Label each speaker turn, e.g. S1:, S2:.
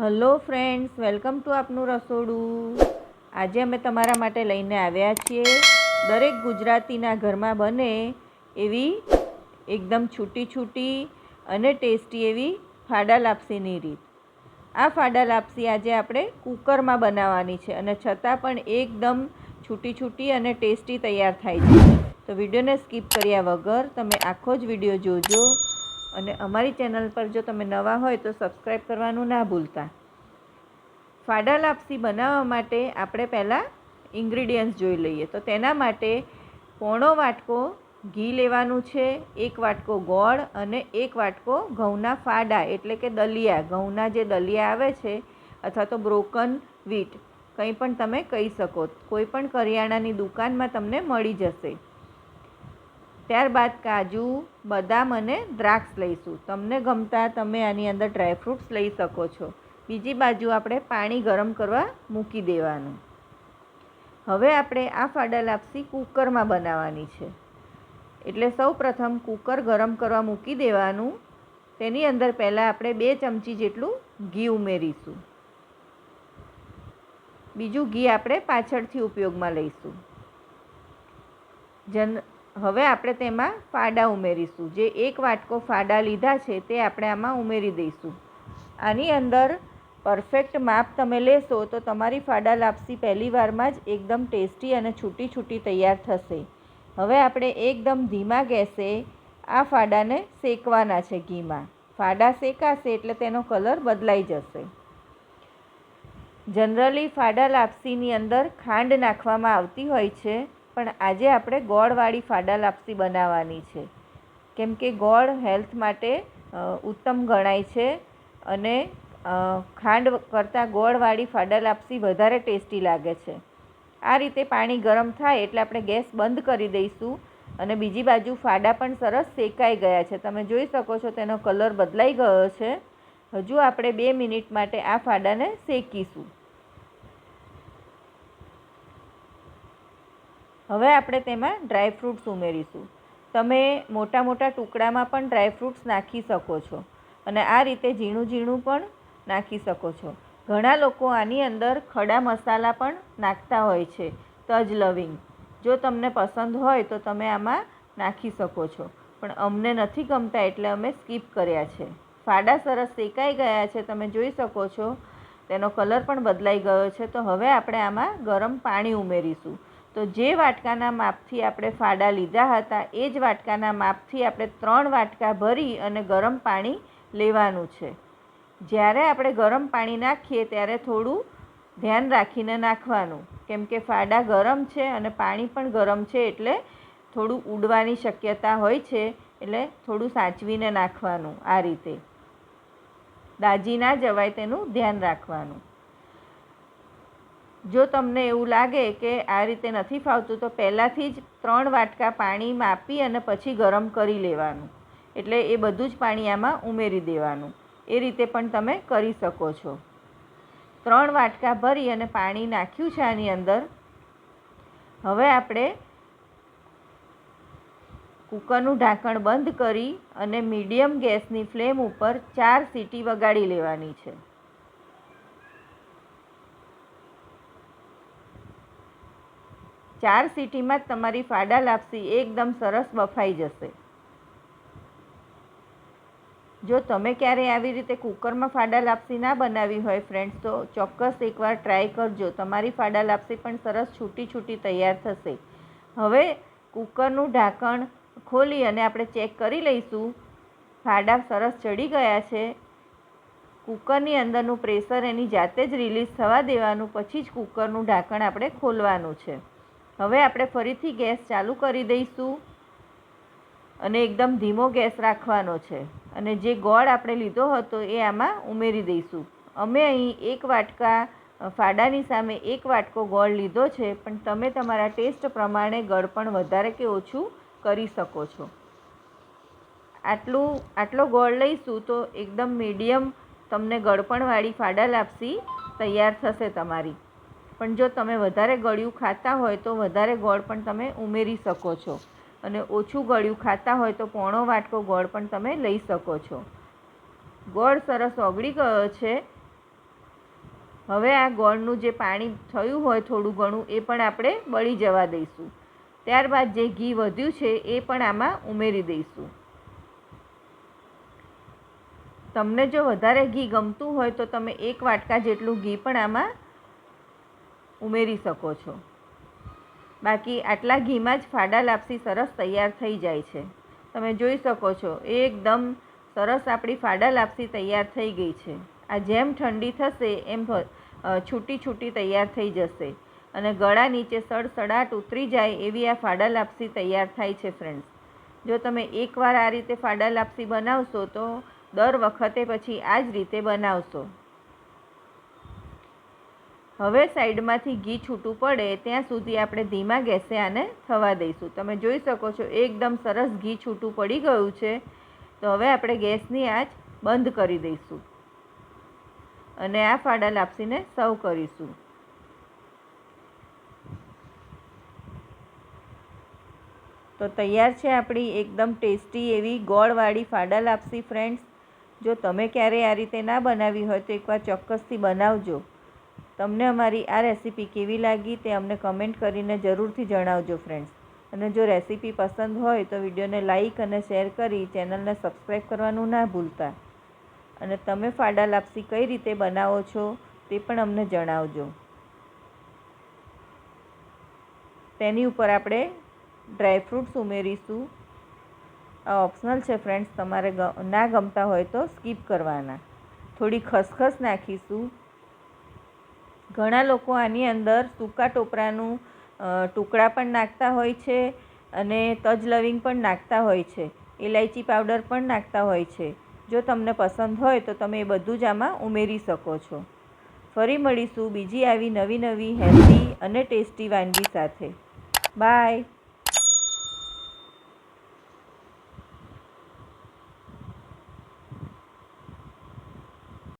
S1: Hello friends, welcome to આપનું રસોડું. આજે અમે તમારા માટે લઈને આવ્યા છીએ. દરેક ગુજરાતીના ઘરમાં બને એવી એકદમ છૂટી છૂટી અને ટેસ્ટી એવી ફાડા લાપસીની રીત. આ ફાડા લાપસી આજે આપણે કુકરમાં બનાવવાની છે અને છતાં પણ એકદમ છૂટી છૂટી અને ટેસ્ટી તૈયાર થાય છે. તો વિડીયોને સ્કીપ કર્યા વગર તમે આખો જ વીડિયો જોજો. અને અમારી ચેનલ પર જો તમે નવા હોય તો સબસ્ક્રાઈબ કરવાનું ના ભૂલતા. ફાડા લાપસી બનાવવા માટે આપણે પહેલાં ઇન્ગ્રીડિયન્ટ્સ જોઈ લઈએ. તો તેના માટે પોણો વાટકો ઘી લેવાનું છે, એક વાટકો ગોળ અને એક વાટકો ઘઉંના ફાડા, એટલે કે દલિયા. ઘઉંના જે દલિયા આવે છે અથવા તો બ્રોકન વીટ, કંઈ પણ તમે કહી શકો. કોઈ પણ કરિયાણાની દુકાનમાં તમને મળી જશે. ત્યારબાદ કાજુ, બદામ અને દ્રાક્ષ લઈશું. તમને ગમતા તમે આની અંદર ડ્રાયફ્રૂટ્સ લઈ શકો છો. બીજી બાજુ આપણે પાણી ગરમ કરવા મૂકી દેવાનું. હવે આપણે આ ફાડા લાપસી કૂકરમાં બનાવવાની છે. એટલે સૌ પ્રથમ કૂકર ગરમ કરવા મૂકી દેવાનું. તેની અંદર પહેલાં આપણે બે ચમચી જેટલું ઘી ઉમેરીશું. બીજું ઘી આપણે પાછળથી ઉપયોગમાં લઈશું. જન હવે આપણે તેમાં ફાડા ઉમેરીશું. જે એક વાટકો ફાડા લીધા છે તે આપણે આમાં ઉમેરી દઈશું. આની અંદર પરફેક્ટ માપ તમે લેશો તો તમારી ફાડા લાપસી પહેલી વારમાં જ એકદમ ટેસ્ટી અને છૂટી છૂટી તૈયાર થશે. હવે આપણે એકદમ ધીમા ગેસે આ ફાડાને શેકવાના છે ઘીમાં. ફાડા શેકાશે એટલે તેનો કલર બદલાઈ જશે. જનરલી ફાડા લાપસીની અંદર ખાંડ નાખવામાં આવતી હોય છે. પણ આજે આપણે ગોળવાળી ફાડા લાપસી બનાવવાની છે. કેમ કે ગોળ હેલ્થ માટે ઉત્તમ ગણાય છે અને ખાંડ કરતાં ગોળવાળી ફાડા લાપસી વધારે ટેસ્ટી લાગે છે. આ રીતે પાણી ગરમ થાય એટલે આપણે ગેસ બંધ કરી દઈશું અને બીજી બાજુ ફાડા પણ સરસ શેકાઈ ગયા છે. તમે જોઈ શકો છો તેનો કલર બદલાઈ ગયો છે. હજુ આપણે બે મિનિટ માટે આ ફાડાને શેકીશું. હવે આપણે તેમાં ડ્રાયફ્રૂટ્સ ઉમેરીશું. તમે મોટા મોટા ટુકડામાં પણ ડ્રાયફ્રૂટ્સ નાખી શકો છો અને આ રીતે ઝીણું ઝીણું પણ નાખી શકો છો. ઘણા લોકો આની અંદર ખડા મસાલા પણ નાખતા હોય છે, તજ લવિંગ. જો તમને પસંદ હોય તો તમે આમાં નાખી શકો છો, પણ અમને નથી ગમતા એટલે અમે સ્કીપ કર્યા છે. ફાડા સરસ શેકાઈ ગયા છે, તમે જોઈ શકો છો. તેનો કલર પણ બદલાઈ ગયો છે, તો હવે આપણે આમાં ગરમ પાણી ઉમેરીશું. તો જે વાટકાના માપથી આપણે ફાડા લીધા હતા, એ જ વાટકાના માપથી આપણે ત્રણ વાટકા ભરી અને ગરમ પાણી લેવાનું છે. જ્યારે આપણે ગરમ પાણી નાખીએ ત્યારે થોડું ધ્યાન રાખીને નાખવાનું. કેમ કે ફાડા ગરમ છે અને પાણી પણ ગરમ છે એટલે થોડું ઉડવાની શક્યતા હોય છે, એટલે થોડું સાચવીને નાખવાનું આ રીતે. દાજી ના જવાય તેનું ધ્યાન રાખવાનું. જો તમને એવું લાગે કે આ રીતે નથી ફાવતું, તો પહેલાંથી જ ત્રણ વાટકા પાણી માપી અને પછી ગરમ કરી લેવાનું. એટલે એ બધું જ પાણી આમાં ઉમેરી દેવાનું. એ રીતે પણ તમે કરી શકો છો. ત્રણ વાટકા ભરી અને પાણી નાખ્યું છે આની અંદર. હવે આપણે કૂકરનું ઢાંકણ બંધ કરી અને મીડિયમ ગેસની ફ્લેમ ઉપર ચાર સીટી વગાડી લેવાની છે. ચાર સીટીમાં જ તમારી ફાડા લાપસી એકદમ સરસ બફાઈ જશે. જો તમે ક્યારે આવી રીતે કુકરમાં ફાડા લાપસી ના બનાવી હોય ફ્રેન્ડ્સ તો ચોક્કસ એકવાર ટ્રાય કરજો. તમારી ફાડા લાપસી પણ સરસ છૂટી છૂટી તૈયાર થશે. હવે કુકરનું ઢાંકણ ખોલી અને આપણે ચેક કરી લઈશું. ફાડા સરસ ચડી ગયા છે. કુકરની અંદરનું પ્રેશર એની જાતે જ રિલીઝ થવા દેવાનું. પછી જ કુકરનું ઢાંકણ આપણે ખોલવાનું છે. હવે આપણે ફરીથી ગેસ ચાલુ કરી દઈશું અને એકદમ ધીમો ગેસ રાખવાનો છે. અને જે ગોળ આપણે લીધો હતો એ આમાં ઉમેરી દઈશું. અમે અહીં એક વાટકા ફાડાની સામે એક વાટકો ગોળ લીધો છે, પણ તમે તમારા ટેસ્ટ પ્રમાણે ગળપણ વધારે કે ઓછું કરી શકો છો. આટલું, આટલો ગોળ લઈશું તો એકદમ મીડિયમ તમને ગળપણવાળી ફાડા લાપસી તૈયાર થશે તમારી. પણ જો તમે વધારે ગળ્યું ખાતા હોય તો વધારે ગોળ પણ તમે ઉમેરી શકો છો. અને ઓછું ગળ્યું ખાતા હોય તો પોણો વાટકો ગોળ પણ તમે લઈ શકો છો. ગોળ સરસ ઓગળી ગયો છે. હવે આ ગોળનું જે પાણી થયું હોય થોડું ઘણું એ પણ આપણે બળી જવા દઈશું. ત્યારબાદ જે ઘી વધ્યું છે એ પણ આમાં ઉમેરી દઈશું. તમને જો વધારે ઘી ગમતું હોય તો તમે એક વાટકા જેટલું ઘી પણ આમાં ઉમેરી શકો છો. બાકી આટલા ઘીમાં જ ફાડા લાપસી સરસ તૈયાર થઈ જાય છે. તમે જોઈ શકો છો, એકદમ સરસ આપણી ફાડા લાપસી તૈયાર થઈ ગઈ છે. આ જેમ ઠંડી થશે, એમ છૂટી છૂટી તૈયાર થઈ જશે. અને ગળા નીચે સડસડાટ ઉતરી જાય એવી આ ફાડા લાપસી તૈયાર થાય છે ફ્રેન્ડ્સ જો તમે એકવાર આ રીતે ફાડા લાપસી બનાવશો તો દર વખતે પછી આ જ રીતે બનાવશો. હવે સાઈડમાંથી ઘી છૂટું પડે, ત્યાં સુધી આપણે ધીમા ગેસે આને થવા દઈશું. તમે જોઈ શકો છો, એકદમ સરસ ઘી છૂટું પડી ગયું છે. તો હવે આપણે ગેસની આંચ બંધ કરી દઈશું. અને આ ફાડા લાપસીને સર્વ કરીશું. તો તૈયાર છે આપણી એકદમ ટેસ્ટી એવી ગોળવાળી ફાડા લાપસી, ફ્રેન્ડ્સ. જો તમે ક્યારેય આ રીતે ના બનાવી હોય તો એકવાર ચોક્કસથી બનાવજો. તમને અમારી આ રેસીપી કેવી લાગી તે અમને કમેન્ટ કરીને જરૂરથી જણાવજો ફ્રેન્ડ્સ અને જો રેસીપી પસંદ હોય તો વિડીયોને લાઈક અને શેર કરી ચેનલને સબસ્ક્રાઈબ કરવાનું ના ભૂલતા. અને તમે ફાડા લાપસી કઈ રીતે બનાવો છો તે પણ અમને જણાવજો. તેની ઉપર આપણે ડ્રાયફ્રૂટ્સ ઉમેરીશું. આ ઓપ્શનલ છે ફ્રેન્ડ્સ તમારે ના ગમતા હોય તો સ્કીપ કરવાના. થોડી ખસખસ નાખીશું. ઘણા લોકો આની અંદર સૂકા ટોપરાનું ટુકડા પણ નાખતા હોય છે અને તજ લવિંગ પણ નાખતા હોય છે. ઇલાયચી પાવડર પણ નાખતા હોય છે. જો તમને પસંદ હોય તો તમે એ બધું જ આમાં ઉમેરી શકો છો. ફરી મળીશું બીજી આવી નવી નવી હેલ્ધી અને ટેસ્ટી વાનગી સાથે. બાય.